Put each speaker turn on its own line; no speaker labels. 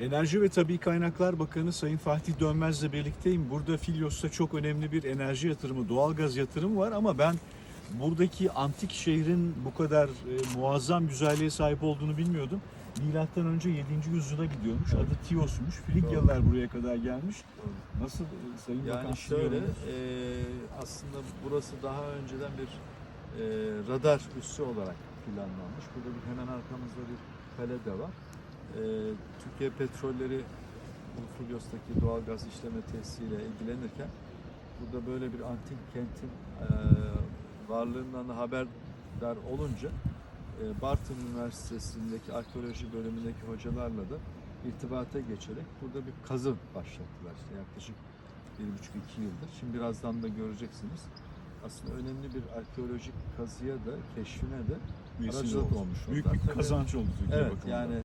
Enerji ve Tabi Kaynaklar Bakanı Sayın Fatih Dönmez'le birlikteyim. Burada Filyos'ta çok önemli bir enerji yatırımı, doğalgaz yatırımı var ama ben buradaki antik şehrin bu kadar e, muazzam güzelliğe sahip olduğunu bilmiyordum. Milattan önce 7. yüzyıla gidiyormuş. Adı Tios'muş. Frigyalılar buraya kadar gelmiş. Nasıl e, Sayın Bakan?
Yani
sizin
şöyle e, aslında burası daha önceden bir e, radar üssü olarak planlanmış. Burada bir, hemen arkamızda bir kale de var. E, Türkiye Petrolleri bu Filyos'taki doğalgaz işleme tesisiyle ilgilenirken burada böyle bir antik kentin e, varlığından da haberdar olunca e, Bartın Üniversitesi'ndeki arkeoloji bölümündeki hocalarla da irtibata geçerek burada bir kazı başlattılar. İşte yaklaşık bir buçuk iki yıldır. Şimdi birazdan da göreceksiniz. Aslında önemli bir arkeolojik kazıya da keşfine de
Vesile
aracılık
oldu.
olmuş
Büyük bir kazanç oldu Türkiye
Evet
bakımından.
yani